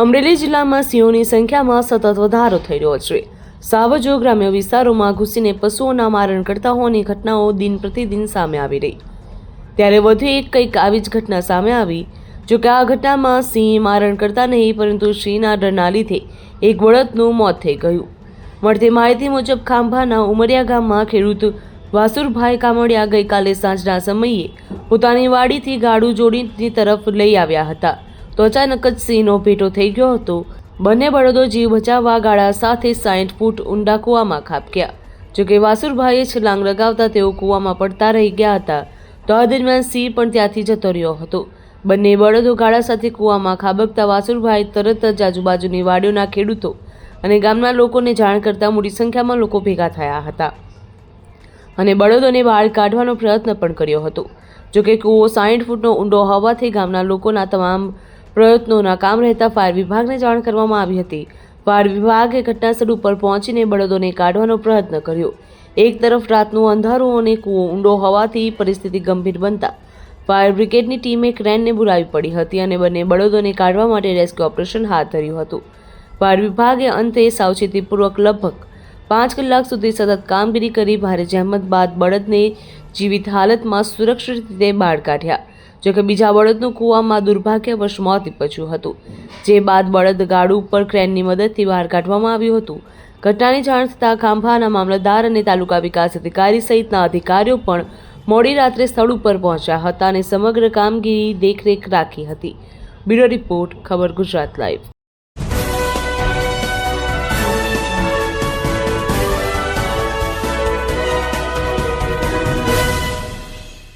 અમરેલી જિલ્લામાં સિંહોની સંખ્યામાં સતત વધારો થઈ રહ્યો છે. સાવજો ગ્રામ્ય વિસ્તારોમાં ઘૂસીને પશુઓના મારણ કરતા હોવાની ઘટનાઓ દિન પ્રતિદિન સામે આવી રહી. ત્યારે વધુ એક કંઈક આવી જ ઘટના સામે આવી. જો કે આ ઘટનામાં સિંહ મારણ કરતા નહીં, પરંતુ સિંહના ડરના લીધે એક બળદનું મોત થઈ ગયું. મળતી માહિતી મુજબ ખાંભાના ઉમરિયા ગામમાં ખેડૂત વાસુરભાઈ કામડિયા ગઈકાલે સાંજના સમયે પોતાની વાડીથી ગાડું જોડીની તરફ લઈ આવ્યા હતા. તો અચાનક જ સિંહનો ભેટો થઈ ગયો હતો. બંને બળદો જીવ બચાવવા ગાળા સાથે સાઠ ફૂટ ઊંડા કૂવામાં ખાબક્યા. જોકે વાસુરભાઈએ છલાંગ લગાવતા તેઓ કૂવામાં પડતા રહી ગયા હતા. તો આ દરમિયાન સિંહ પણ ત્યાંથી જતો રહ્યો હતો. બંને બળદો ગાળા સાથે કૂવામાં ખાબકતા વાસુરભાઈ તરત જ આજુબાજુની વાડીઓના ખેડૂતો અને ગામના લોકોને જાણ કરતા મોટી સંખ્યામાં લોકો ભેગા થયા હતા. અને બળદોને બહાર કાઢવાનો પ્રયત્ન પણ કર્યો હતો. જોકે કૂવો સાઠ ફૂટનો ઊંડો હોવાથી ગામના લોકોના તમામ પ્રયત્નોના કામ રહેતા ફાયર વિભાગને જાણ કરવામાં આવી હતી. ફાયર વિભાગે ઘટનાસ્થળ ઉપર પહોંચીને બળદોને કાઢવાનો પ્રયત્ન કર્યો. એક તરફ રાતનું અંધારું અને કૂવો ઊંડો હોવાથી પરિસ્થિતિ ગંભીર બનતા ફાયર બ્રિગેડની ટીમે ક્રેનને બોલાવી પડી હતી અને બંને બળદોને કાઢવા માટે રેસ્ક્યુ ઓપરેશન હાથ ધર્યું હતું. ફાયર વિભાગે અંતે સાવચેતીપૂર્વક લગભગ પાંચ કલાક સુધી સતત કામગીરી કરી ભારે જહેમત બાદ બળદને જીવિત હાલતમાં સુરક્ષિત રીતે બહાર કાઢ્યા. જોકે બીજા બળદનું કૂવામાં દુર્ભાગ્યવશ મોત નીપજ્યું હતું. જે બાદ બળદ ગાડું ઉપર ક્રેનની મદદથી બહાર કાઢવામાં આવ્યું હતું. ઘટનાની જાણ થતાં ખાંભાના મામલતદાર અને તાલુકા વિકાસ અધિકારી સહિતના અધિકારીઓ પણ મોડી રાત્રે સ્થળ ઉપર પહોંચ્યા હતા અને સમગ્ર કામગીરી દેખરેખ રાખી હતી. બ્યુરો રિપોર્ટ, ખબર ગુજરાત લાઈવ.